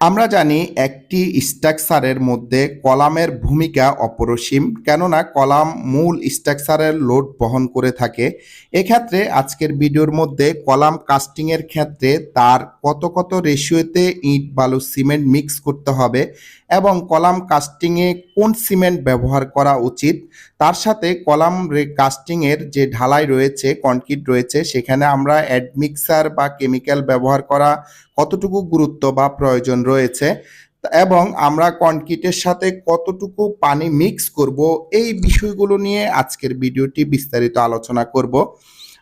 আমরা জানি একটি স্ট্রাকচারের মধ্যে কলামের ভূমিকা অপরসীম, কেননা কলাম মূল স্ট্রাকচারের লোড বহন করে থাকে। এক্ষেত্রে আজকের ভিডিওর মধ্যে কলাম কাস্টিংয়ের ক্ষেত্রে তার কত কত রেশিওতে ইট, বালু, সিমেন্ট মিক্স করতে হবে এবং কলাম কাস্টিংয়ে কোন সিমেন্ট ব্যবহার করা উচিত, তার সাথে কলাম কাস্টিংয়ের যে ঢালাই রয়েছে, কনক্রিট রয়েছে, সেখানে আমরা অ্যাডমিক্সার বা কেমিক্যাল ব্যবহার করা কতটুকু গুরুত্ব বা প্রয়োজন রয়েছে? এবং আমরা কনক্রিটের সাথে কতটুকু পানি মিক্স করব? এই বিষয়গুলো নিয়ে আজকের ভিডিওটি বিস্তারিত আলোচনা করব।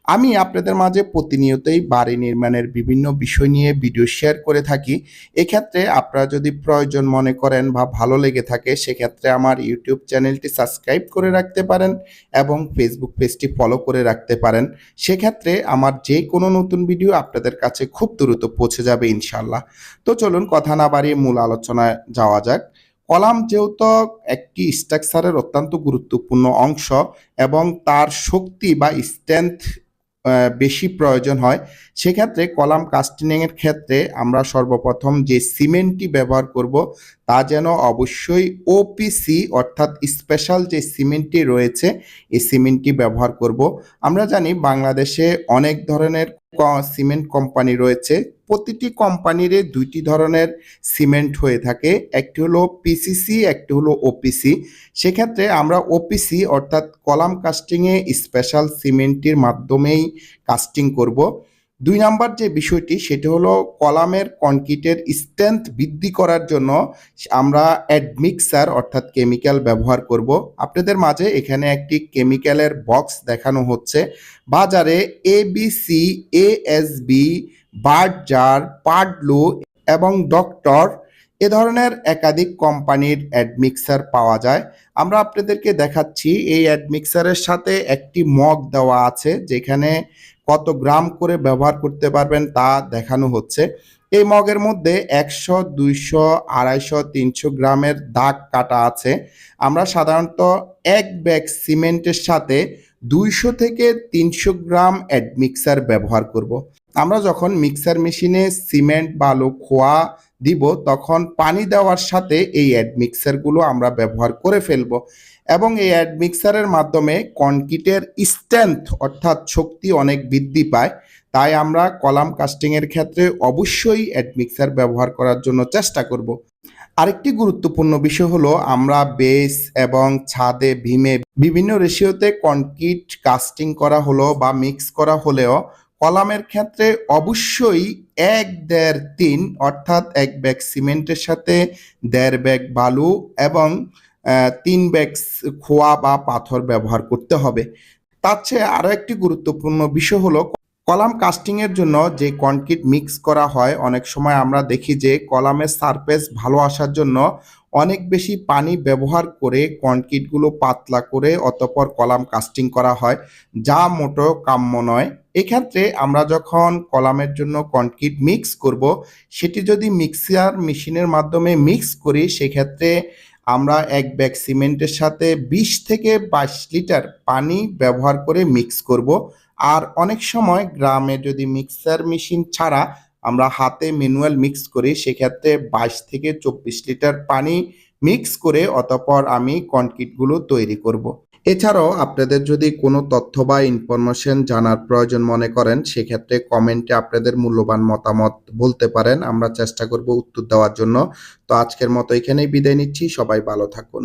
আমি আপনাদের মাঝে প্রতিনিয়তই বাড়ি নির্মাণের বিভিন্ন বিষয় নিয়ে ভিডিও শেয়ার করে থাকি। এক্ষেত্রে আপনারা যদি প্রয়োজন মনে করেন বা ভালো লেগে থাকে, সেক্ষেত্রে আমার ইউটিউব চ্যানেলটি সাবস্ক্রাইব করে রাখতে পারেন এবং ফেসবুক পেজটি ফলো করে রাখতে পারেন। সেক্ষেত্রে আমার যে কোনো নতুন ভিডিও আপনাদের কাছে খুব দ্রুত পৌঁছে যাবে ইনশাল্লাহ তো চলুন কথা না বাড়িয়ে মূল আলোচনায় যাওয়া যাক। কলাম যেহেতু একটি স্ট্রাকচারের অত্যন্ত গুরুত্বপূর্ণ অংশ এবং তার শক্তি বা স্ট্রেংথ বেশি প্রয়োজন হয়। সেক্ষেত্রে কলাম কাস্টিংয়ের ক্ষেত্রে আমরা সর্বপ্রথম যে সিমেন্টটি ব্যবহার করব, তা যেন অবশ্যই ওপিসি অর্থাৎ স্পেশাল যে সিমেন্টটি রয়েছে, এই সিমেন্টটি ব্যবহার করব। আমরা জানি বাংলাদেশে অনেক ধরনের সিমেন্ট কোম্পানি রয়েছে। প্রতিটি কোম্পানির দুইটি ধরনের সিমেন্ট হয়ে থাকে। একটি হলো পিসিসি একটি হলো ওপিসি সেক্ষেত্রে আমরা ওপিসি অর্থাৎ কলাম কাস্টিংয়ে স্পেশাল সিমেন্টটির মাধ্যমেই কাস্টিং করব। দুই নাম্বার যে বিষয়টি, সেটি হলো কলামের কনক্রিটের স্ট্রেংথ বৃদ্ধি করার জন্য আমরা অ্যাডমিক্সার অর্থাৎ কেমিক্যাল ব্যবহার করব। আপনাদের মাঝে এখানে একটি কেমিক্যালের বক্স দেখানো হচ্ছে। বাজারে A B ABC ASB Berger পাডলু এবং ডক্টর, এ ধরনের একাধিক কোম্পানির অ্যাডমিক্সার পাওয়া যায়। আমরা আপনাদেরকে দেখাচ্ছি, এই অ্যাডমিক্সারের সাথে একটি মগ দেওয়া আছে, যেখানে কত গ্রাম করে ব্যবহার করতে পারবেন তা দেখানো হচ্ছে এই মগের মধ্যে একশো, দুইশো, আড়াইশো, তিনশো গ্রামের দাগ কাটা আছে আমরা সাধারণত এক ব্যাগ সিমেন্টের সাথে দুইশো থেকে তিনশো গ্রাম অ্যাডমিক্সার ব্যবহার করব। আমরা যখন মিক্সার মেশিনে সিমেন্ট বালু খোয়া দিব, তখন পানি দেওয়ার সাথে এই অ্যাডমিক্সারগুলো আমরা ব্যবহার করে ফেলব এবং এই অ্যাডমিক্সারের মাধ্যমে কনক্রিটের স্ট্রেংথ অর্থাৎ শক্তি অনেক বৃদ্ধি পায়। তাই আমরা কলাম কাস্টিংয়ের ক্ষেত্রে অবশ্যই অ্যাডমিক্সার ব্যবহার করার জন্য চেষ্টা করব। আরেকটি গুরুত্বপূর্ণ বিষয় হলো আমরা বেস এবং ছাদে ভীমে বিভিন্ন রেশিওতে কনক্রিট কাস্টিং করা হলো বা মিক্স করা হলেও কলামের ক্ষেত্রে অবশ্যই এক দেড় তিন, অর্থাৎ এক ব্যাগ সিমেন্টের সাথে দেড় ব্যাগ বালু এবং তিন ব্যাগ খোয়া বা পাথর ব্যবহার করতে হবে। তার চেয়ে আরও একটি গুরুত্বপূর্ণ বিষয় হলো, কলাম কাস্টিংয়ের জন্য যে কনক্রিট মিক্স করা হয়, অনেক সময় আমরা দেখি যে কলামের সারফেস ভালো আসার জন্য অনেক বেশি পানি ব্যবহার করে কনক্রিটগুলো পাতলা করে অতপর কলাম কাস্টিং করা হয়, যা মোটো কাম্য নয়। এক্ষেত্রে আমরা যখন কলামের জন্য কনক্রিট মিক্স করব, সেটি যদি মিক্সার মেশিনের মাধ্যমে মিক্স করি, সেক্ষেত্রে আমরা এক ব্যাগ সিমেন্টের সাথে বিশ থেকে বাইশ লিটার পানি ব্যবহার করে মিক্স করব। আর অনেক সময় গ্রামে যদি মিক্সার মেশিন ছাড়া আমরা হাতে ম্যানুয়াল মিক্স করি, সেক্ষেত্রে বাইশ থেকে চব্বিশ লিটার পানি মিক্স করে অতপর আমি কনক্রিটগুলো তৈরি করব। এছাড়াও আপনাদের যদি কোনো তথ্য বা ইনফরমেশন জানার প্রয়োজন মনে করেন, সেক্ষেত্রে কমেন্টে আপনাদের মূল্যবান মতামত বলতে পারেন, আমরা চেষ্টা করব উত্তর দেওয়ার জন্য তো আজকের মতো এখানেই বিদায় নিচ্ছি, সবাই ভালো থাকুন